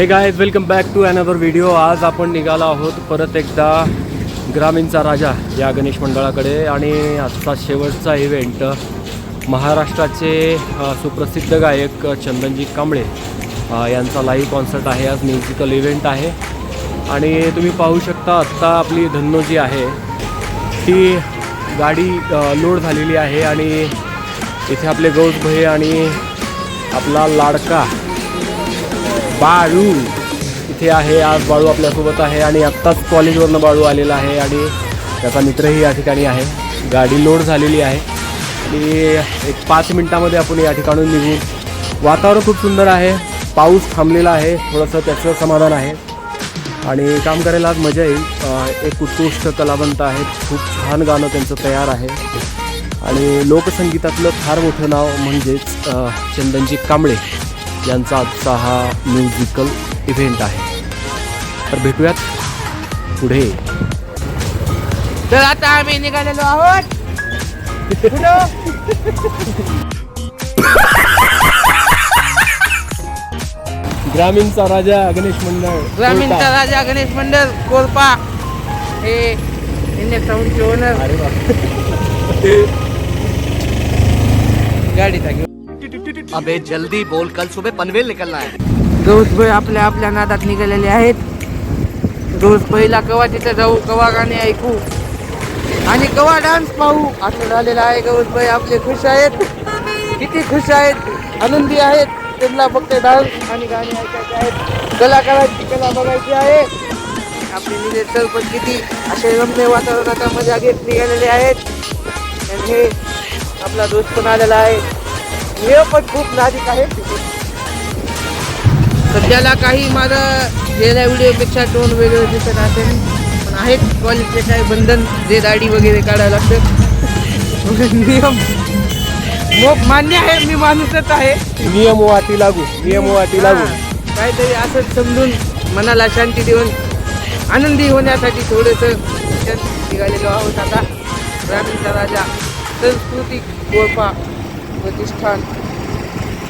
Hey guys welcome back to another video आज आपण निघालो आहोत परत एकदा ग्रामीणचा राजा या गणेश मंडळाकडे. आणि आजचा शेवटचा इव्हेंट महाराष्ट्राचे सुप्रसिद्ध गायक चंदनजी कांबळे यांचा लाईव्ह कॉन्सर्ट आहे. आज म्युझिकल इव्हेंट आहे. आणि तुम्ही पाहू शकता आत्ता आपली धन्नो जी आहे ती गाडी लोड झालेली आहे. आणि इथे आपले गौस भय आणि आपला लाडका बाळू. इथे आहे आज बाळू आपल्यासोबत आहे आणि आत्ताच कॉलेजवरनं बाळू आलेला आहे आणि त्याचा मित्रही या ठिकाणी आहे. गाडी लोड झालेली आहे. आणि एक पाच मिनटामध्ये आपण या ठिकाणून निघू. वातावरण खूप सुंदर आहे. पाऊस थांबलेला आहे. थोडंसं त्याचं समाधान आहे. आणि काम करायला आज मजा येईल. एक उत्कृष्ट कलावंत आहेत. खूप छान गाणं त्यांचं तयार आहे. आणि लोकसंगीतातलं फार मोठं नाव म्हणजेच चंदनजी कांबळे. यांचा आजचा हा म्युझिकल इव्हेंट आहे तर भेटूयात पुढे तर आता आम्ही निघालेलो आहोत? ग्रामीणचा राजा गणेश मंडळ ग्रामीणचा कोलता. राजा गणेश मंडळ कोलपा हे इंडियन साऊंडचे ओनर अरे वा. गाडीचा घेऊन अबे जल्दी बोल कल सुबह पनवेल निकलना है। गौसभाई आपल्या आपल्या नादात निघालेले आहेत. रोज पहिला कवा तिथे जाऊ कवा गाणे ऐकू? आणि कवा डान्स पाहू? असं झालेलं आहे गौसभाई आपले खुश आहेत. किती खुश आहेत आनंदी आहेत. त्यांना फक्त डान्स आणि गाणी ऐकायचे आहेत. कलाकारांची कला बघायची आहे. आपले निलेश सर पण किती असे रम्य वातावरणाचा मजा घेत निघालेले आहेत. आणि हे आपला दोस्त पण आलेला आहे. हे पण खूप नाजिक आहे. सध्याला काही माझं गेल्या व्हिडिओपेक्षा टोन वेगळं दिसत असेल. पण आहेत कॉलेजचे काही बंधन जे दाढी वगैरे काढायला लागतं. नियम. मग मान्य आहे मी माणूसच आहे. नियम वाटी लागू नियम वाटी लागू. काहीतरी असंच समजून मनाला शांती देऊन आनंदी होण्यासाठी थोडंसं निघालेलो आहोत आता. ग्रामीणचा राजा सांस्कृतिक गोळपा प्रतिष्ठान.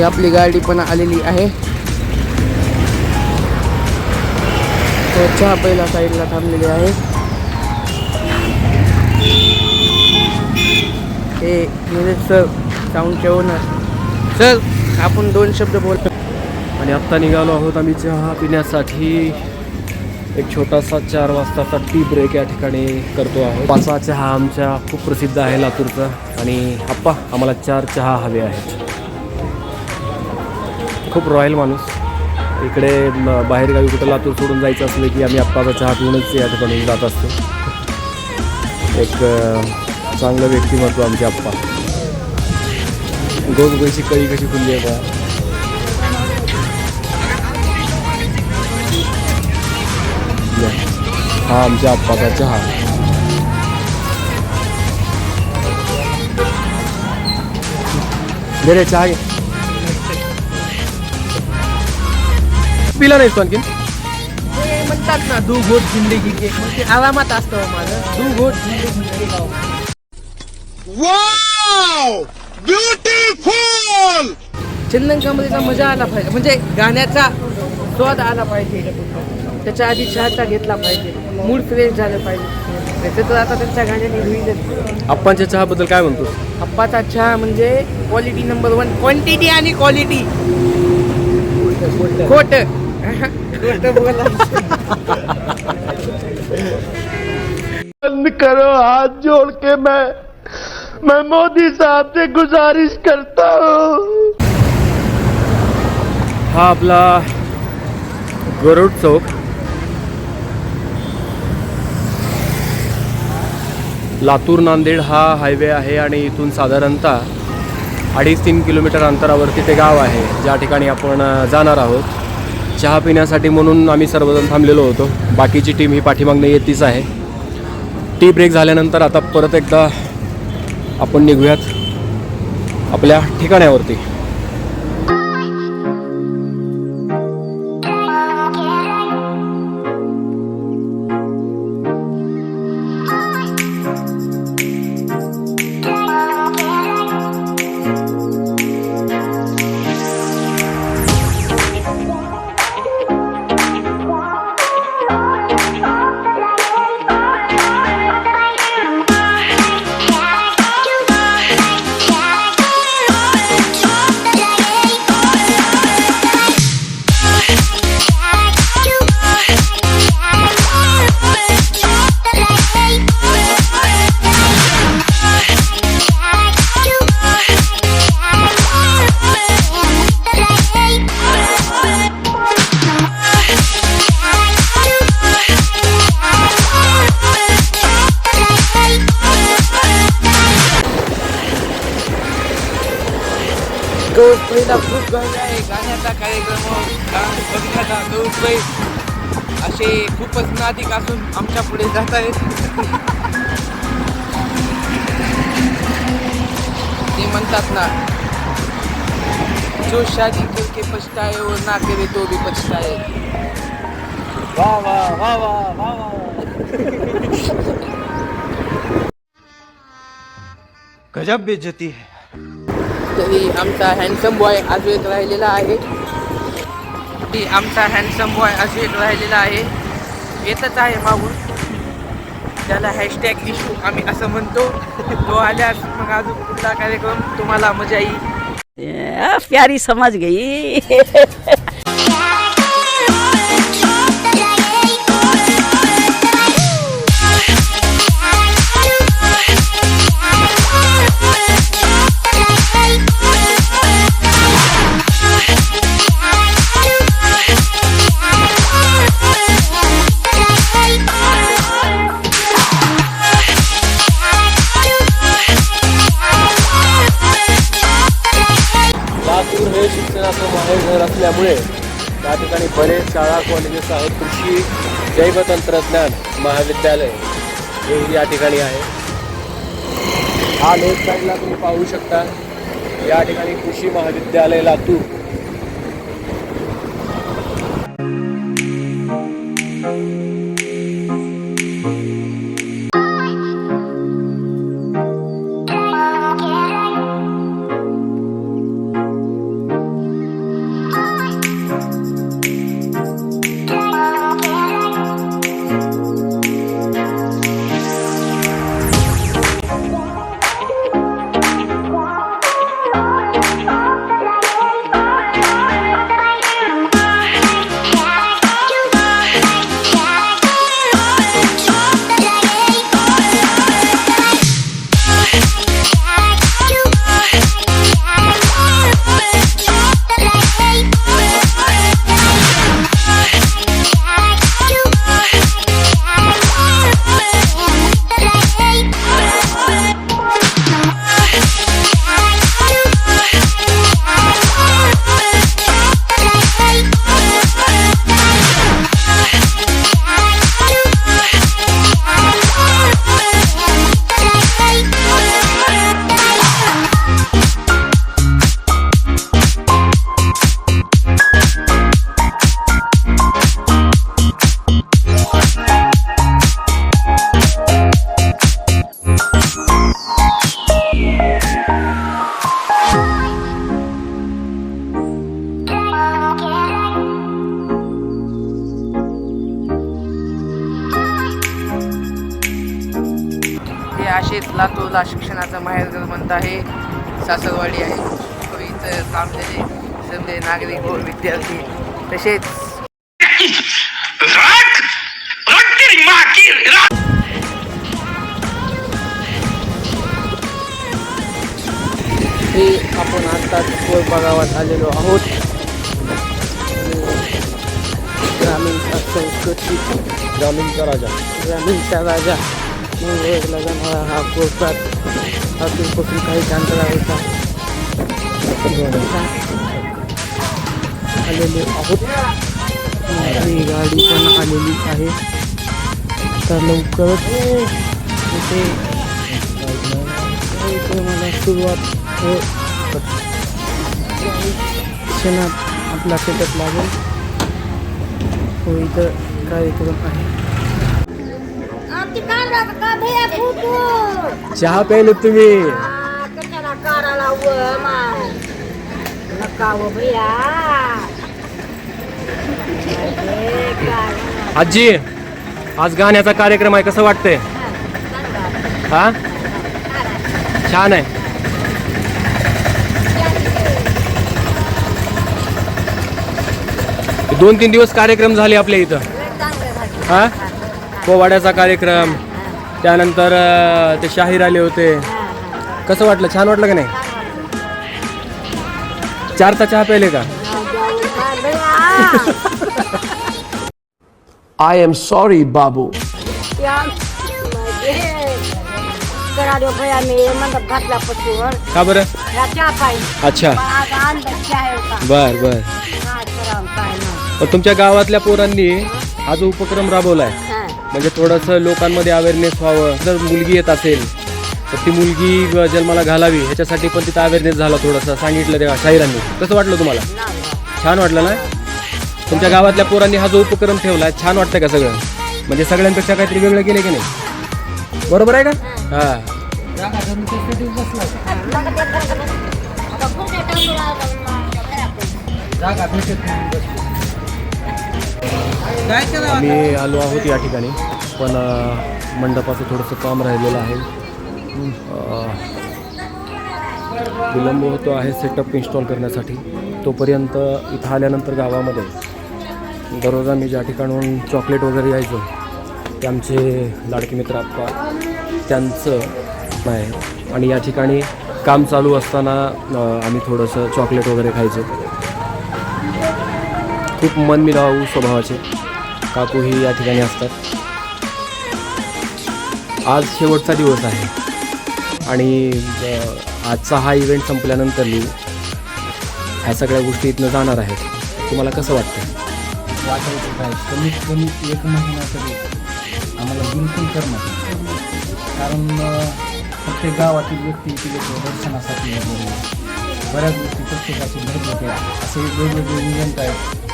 ही आपली गाडी पण आलेली आहे. चहा पहिला साईडला थांबलेली आहे. हे निलेश सर साऊंडचे ओनर सर आपण दोन शब्द बोलतो आणि आत्ता निघालो आहोत आम्ही चहा पिण्यासाठी. एक छोटासा चार वाजताचा टी ब्रेक या ठिकाणी करतो आहोत. पाचा चहा आमच्या खूप प्रसिद्ध आहे लातूरचा. आणि आप्पा आम्हाला चार चहा हवे आहेत. खूप रॉयल माणूस. इकडे बाहेरगावी कुठं लातूर सोडून जायचं असलं की आम्ही आप्पाचा चहा पिऊनच या ठिकाणी जात असतो. एक चांगलं व्यक्तिमत्व आमचे आप्पा. गोसगोयची कळी कशी खुलली आहे बा. हा आमच्या आप्पाचा चहा दे रे चहा घे. पिला नाहीस तू आणखीन ते म्हणतात ना दू घोट जिंदगी के मग ते आरामात असतं माझं. दू घोट जिंदगी के कांबळेचा मजा आला पाहिजे. म्हणजे गाण्याचा स्वाद आला पाहिजे. त्याच्या आधी चहाचा घेतला पाहिजे. मूड फ्रेश झालं पाहिजे. त्याचं तर आता त्यांच्या गाण्याने होईलच आप्पांच्या चहाबद्दल काय म्हणतो? अप्पाचा चहा म्हणजे क्वालिटी नंबर वन क्वांटिटी आणि क्वालिटी खोट. बंद करो हाथ जोड़ के मैं मैं मोदी साहब से गुजारिश करता हूँ। हा आपला गरुड चौक। लातूर नांदेड हा हायवे आहे आणि इथून साधारणतः अडीच तीन किलोमीटर अंतरावरती ते गाव आहे. ज्या ठिकाणी आपण जाणार आहोत. चहा पिण्यासाठी म्हणून आम्ही सर्वजण थांबलेलो होतो. बाकीची टीम ही पाठीमागनं येतीच आहे. टी ब्रेक झाल्यानंतर आता परत एकदा आपण निघूयात. आपल्या ठिकाण्यावरती. खूपच नादिक असून आमच्या पुढे जात आहेत. ते म्हणतात ना जो शादी करके पछताए और ना करे तो भी पछताए. वा वा वा वा वा वा. गजब बेइज्जती है. तरी आमचा हँडसम बॉय अजून राहिलेला आहे. ती आमचा हँडसम बॉय अजून राहिलेला आहे. येतच आहे मागून त्याला हॅशटॅग इशू आम्ही असं म्हणतो. तो आल्यास मग अजून कुठला कार्यक्रम तुम्हाला मजा येईल. प्यारी समज गई. शाळा कॉलेजेस आहेत. कृषी जैवतंत्रज्ञान महाविद्यालय हे या ठिकाणी आहे. हा लोक साईडला तुम्ही पाहू शकता. या ठिकाणी कृषी महाविद्यालय लातूर तसेच लातूरला शिक्षणाचं माहेरघर म्हणत आहे सासरवाडी आहे. व इथं थांबलेले सगळे नागरिक व विद्यार्थी तसेच हे आपण आत्ताच कोळपा गावात आलेलो आहोत. ग्रामीण संस्कृती. ग्रामीणचा राजा. ग्रामीणचा राजा. म्हणून ओळखला जाणारा हा कोळपात हातूनपासून काही अंतरावरचा आलेले आहोत. ही गाडी पण आलेली आहे. तर लवकरच इथे इथे मला सुरुवात हो. क्षणात आपला सेटअप लागेल. हो इथं कार्यक्रम आहे आमची काढला का भैया फुटू चहा प्यायले तुम्ही? काय आजी आज गाण्याचा कार्यक्रम आहे कसं वाटतंय? हा? छान आहे. दोन तीन दिवस कार्यक्रम झाले आपल्या इथं. हा? पोवाड्याचा कार्यक्रम. त्यानंतर ते शाहीर आले होते. कसं वाटलं? छान वाटलं का नाही? चारचा चहा प्यायले का? I am sorry, Babu. करा देऊ भैया मी म्हणत घातला पशुवर का बरं? अच्छा. बर बर. पण तुमच्या गावातल्या पोरांनी हा जो उपक्रम राबवलाय. म्हणजे थोडंसं लोकांमध्ये अवेअरनेस व्हावं. जर मुलगी येत असेल तर ती मुलगी जन्माला घालावी. ह्याच्यासाठी पण तिथं अवेअरनेस झाला थोडंसं. सांगितलं तेव्हा शाहिरांनी. कसं वाटलं तुम्हाला? छान वाटलं ना? तुमच्या गावातल्या पोरांनी हा जो उपक्रम ठेवला छान वाटतं का सगळं? म्हणजे सगळ्यांपेक्षा काहीतरी वेगळं केलं की नाही? बरोबर आहे का? हा. आम्ही आलो आहोत या ठिकाणी पण मंडपाचं थोडंसं काम राहिलेलं आहे. विलंब होतो आहे सेटअप इन्स्टॉल करण्यासाठी. तोपर्यंत इथं आल्यानंतर गावामध्ये दररोज आम्ही ज्या ठिकाणून चॉकलेट वगैरे यायचो ते आमचे लाडके मित्र आप्पा त्यांचं आहे. आणि या ठिकाणी काम चालू असताना आम्ही थोडंसं चॉकलेट वगैरे खायचो. खूप मनमिलावू स्वभावाचे. काकूही या ठिकाणी असतात. आज शेवटचा दिवस आहे. आणि आजचा हा इव्हेंट संपल्यानंतर मी ह्या सगळ्या गोष्टी इथनं जाणार आहेत तुम्हाला कसं वाटतं वाटायचं काय? कमीत कमी एक महिना तरी आम्हाला बिलकुल करणार. कारण अं, प्रत्येक गावातील व्यक्ती इथे दर्शनासाठी बऱ्याच गोष्टी प्रत्येकाची भरपूर होते असे वेगवेगळे इव्हेंट आहेत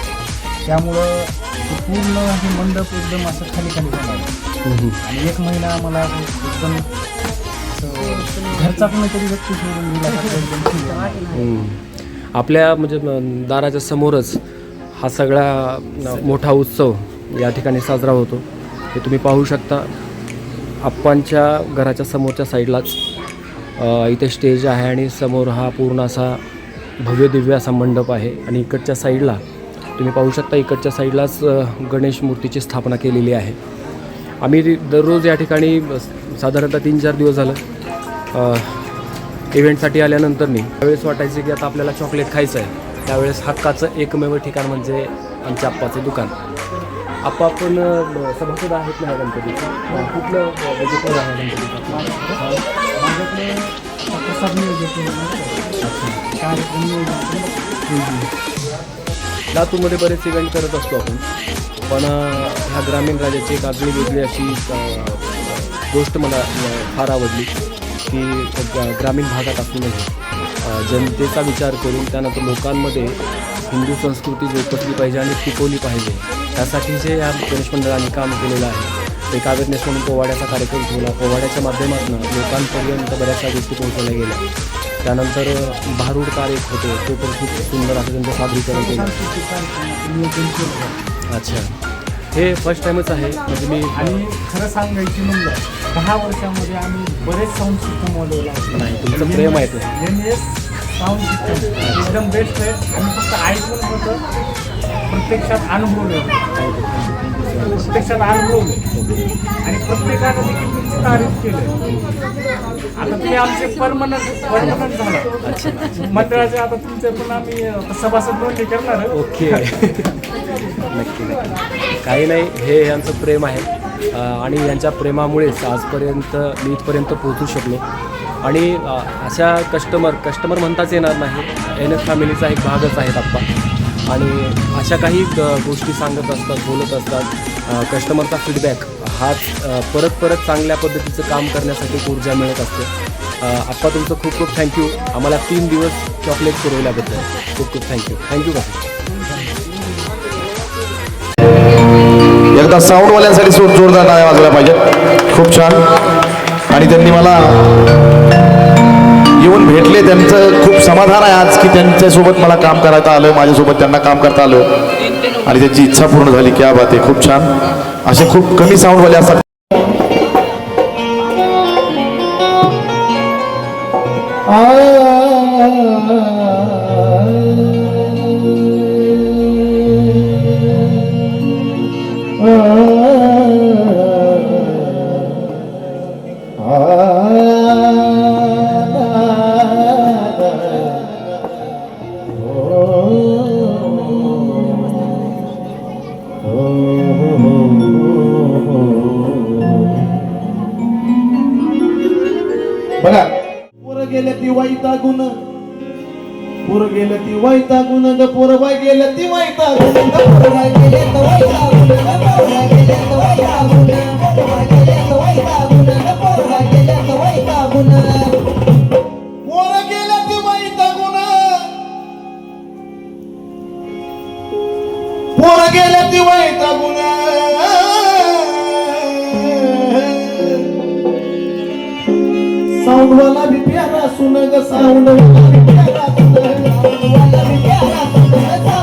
त्यामुळं ते पूर्ण हे मंडप एकदम असं खाली खाली होणार आणि एक महिना आम्हाला एकदम असं घरचा कोणीतरी व्यक्ती सोडून गेल्यासारखं एकदम feel. आपल्या म्हणजे म, दाराच्या समोरच हा सगळा मोठा उत्सव या ठिकाणी साजरा होतो. हे तुम्ही पाहू शकता. आप्पांच्या घराच्या समोरच्या साईडलाच अ, इथे स्टेज आहे आणि समोर हा पूर्ण असा भव्य दिव्य असा मंडप आहे. आणि इकडच्या साईडला तुम्ही पाहू शकता इकडच्या साईडलाच गणेश मूर्तीची स्थापना केलेली आहे. आम्ही दररोज या ठिकाणी साधारणतः तीन चार दिवस झालं इव्हेंटसाठी आल्यानंतर मी. त्यावेळेस वाटायचे की आता आपल्याला चॉकलेट खायचं आहे. त्यावेळेस हक्काचं एकमेव ठिकाण म्हणजे आमच्या आप्पाचं दुकान. आप्पा आपण अ, सभासद आहेत ना गणपतीचं. कुठलं आहे गणपतीचं लातूरमध्ये बरेच इव्हेंट करत असतो आपण. पण ह्या ग्रामीण राज्याची एक आगळी वेगळी अशी गोष्ट मला फार आवडली की ग्रामीण भागात असूनही जनतेचा विचार करून त्यानंतर लोकांमध्ये हिंदू संस्कृती जोपासली पाहिजे आणि टिकवली पाहिजे. त्यासाठी जे या गणेश मंडळाने काम केलेलं आहे एक अवेअरनेस म्हणून पोवाड्याचा कार्यक्रम ठेवला. पोवाड्याच्या माध्यमातून लोकांपर्यंत बऱ्याचशा गोष्टी पोहोचवल्या गेल्या. त्यानंतर भारूड कार्य होते ते पण खूप सुंदर असं त्यांचं सादरीकरण केलं. अच्छा. हे फर्स्ट टाइमच आहे. म्हणजे मी आणि खरं सांगायची म्हणलं दहा वर्षामध्ये आम्ही बरेच साऊंड सिस्टम वाढवला नाही तुमचं प्रेम आहे ते. साऊंड सिस्टम एकदम बेस्ट आहे. आणि फक्त ऐकून होतं प्रत्यक्षात अनुभवलं. प्रत्यक्षात अनुभवलं. आणि प्रत्येकानं देखील तारीफ केली. आता तुम्ही आमचे परमनंट परमनंट झाला. मंडळाचे आता तुमचे पण आम्ही सभासद नोंदणी करणार आहे. ओके. नक्की नक्की. काही नाही हे यांचं प्रेम आहे. अं, आणि यांच्या प्रेमामुळेच आजपर्यंत मी इथपर्यंत पोहोचू शकलो. आणि अं, अशा कस्टमर कस्टमर म्हणताच येणार नाही. एन एस फॅमिलीचा एक भागच आहेत आप्पा आणि अशा काही गोष्टी सांगत असतात बोलत असतात. कस्टमरचा फीडबॅक हा परत परत चांगल्या पद्धतीचं काम करण्यासाठी ऊर्जा मिळत असते. आप्पा तुमचं खूप खूप थँक्यू आम्हाला तीन दिवस चॉकलेट पुरवल्याबद्दल खूप खूप थँक्यू थँक्यू का एकदा साऊंडवाल्यांसाठी जोरदार टाळ्या वाजवल्या पाहिजेत. खूप छान. आणि त्यांनी मला येऊन भेटले त्यांचं खूप समाधान आहे आज की त्यांच्यासोबत मला काम करायला आलं माझ्यासोबत त्यांना काम करता आलं आणि त्यांची इच्छा पूर्ण झाली क्या बात आहे खूप छान. असे खूप कमी साऊंडवाले असतात. बघा गेल्या ती वैतागुन ग पोरं बाय गेल्या ती वैतागुन ग पोरं बाय गेल्या ती वैतागुन ग पोरं बाय गेल्या ती वैतागुन पोरं बाय गेल्या ती वैतागुन ग पोरं बाय गेल्या ती वैतागुन पोर गेलं ती वैतागुन पोरं गेल्या ती वैतागुन साऊंड वाला भी प्यारा सुन ग साऊंड साऊंड वाला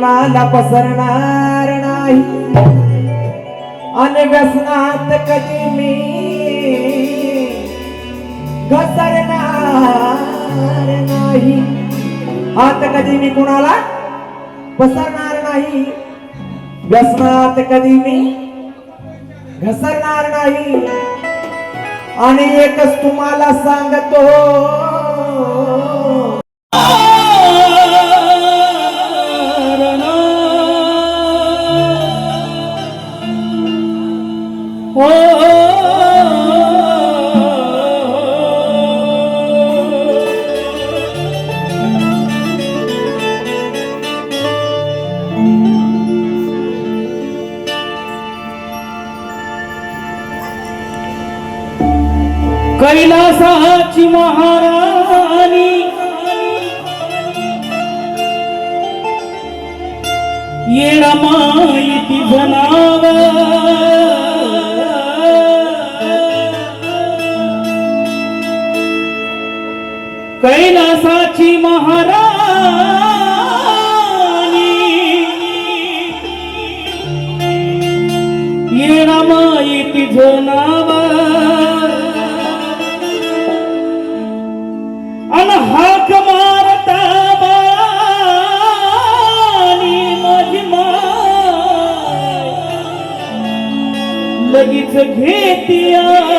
मला पसरणार नाही. आणि व्यसनात कधी मी घसरणार नाही. आता कधी मी कुणाला पसरणार नाही? व्यसनात कधी मी घसरणार नाही? आणि एकच तुम्हाला सांगतो कैलासाची महाराणी. येणा माहिती बनाव. कैलासाची महाराणी. येणा माहिती जनाव घेतिया.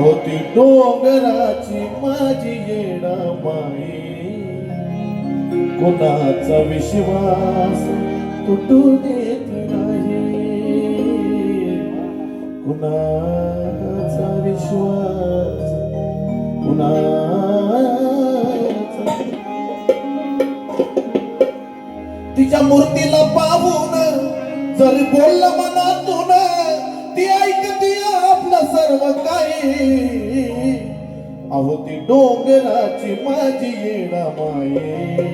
होती डोंगराची माझी येणा माई कोणाचा विश्वास तुटू देत नाही. कुणाचा विश्वास कुणाचा तिच्या मूर्तीला पाहून जर बोललं मला सर्व काही अहो ती डोंगराची माझी येणा माई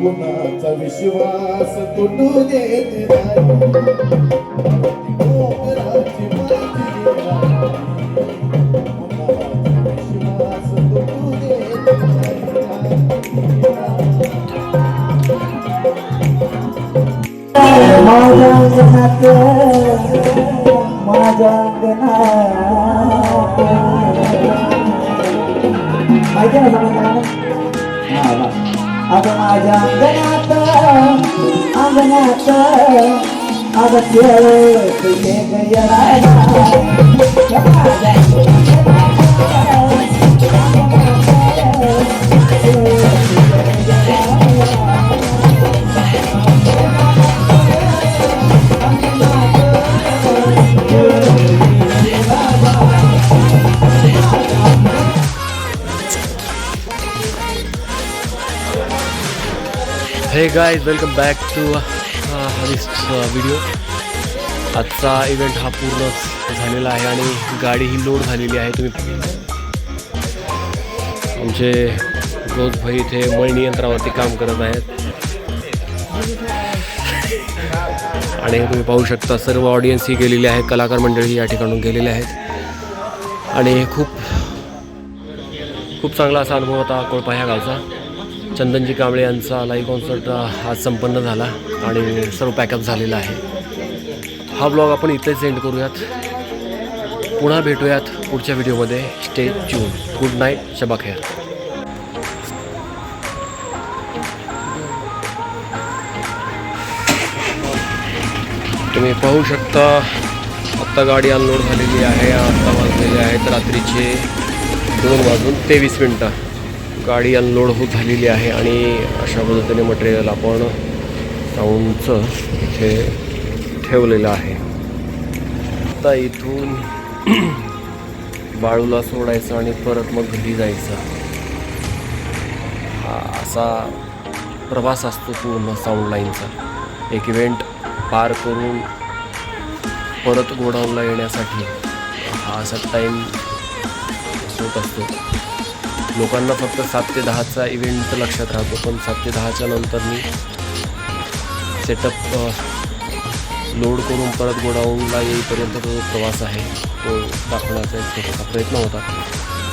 कुणाचा विश्वास तुटू देत नाही. डोंगराची माझी येणा माये, कुणाचा विश्वास तुटू देत नाही माझ्या अंगणात माझ्या अंगणात माहिती ना समजलं अगं माझ्या अंगणात अंगणात अगं खेळ hey guys welcome back to this video आजचा इव्हेंट हा पूर्ण झालेला आहे आणि गाडी ही लोड झालेली आहे. तुम्ही आमचे रोज भाई इथे मळणी यंत्रावरती काम करत आहेत. आणि तुम्ही पाहू शकता सर्व ऑडियन्स ही गेलेली आहे कलाकार मंडळी या ठिकाणून गेलेले आहेत. आणि खूप खूप चांगला असा अनुभव होता कोळपा ह्या गावचा. चंदनजी कांबळे यांचा लाईव्ह कॉन्सर्ट आज संपन्न झाला आणि सर्व पॅकअप झालेला आहे. हा ब्लॉग आपण इथेच एंड करूयात. पुन्हा भेटूयात पुढच्या व्हिडिओमध्ये स्टे ट्यून गुड नाईट शबा खैर तुम्ही पाहू शकता आत्ता गाडी अनलोड झालेली आहे आत्ता वाजलेली आहेत रात्रीचे दोन वाजून तेवीस मिनटं. गाडी अनलोड होत झालेली आहे आणि अशा पद्धतीने मटेरियल आपण साऊंडचं इथे ठेवलेलं आहे. आता इथून बाळूला सोडायचं आणि परत मग घरी जायचं. हा असा प्रवास असतो पूर्ण साऊंड लाईनचा एक इव्हेंट पार करून परत गोडाऊनला येण्यासाठी हा असा टाईम होत असतो. लोकांना फक्त सात ते दहाचा इव्हेंट लक्षात राहतो पण सात ते दहाच्या नंतर मी सेटअप लोड करून परत गोडाऊनला येईपर्यंत तो प्रवास आहे. तो दाखवण्याचा एक छोटासा प्रयत्न होता.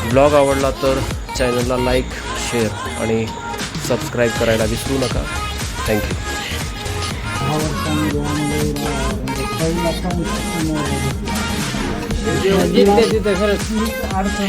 ब्लॉग आवडला तर चॅनलला लाईक शेअर आणि सबस्क्राईब करायला विसरू नका. थँक्यू जित्दै जित्दै फेरि अर्को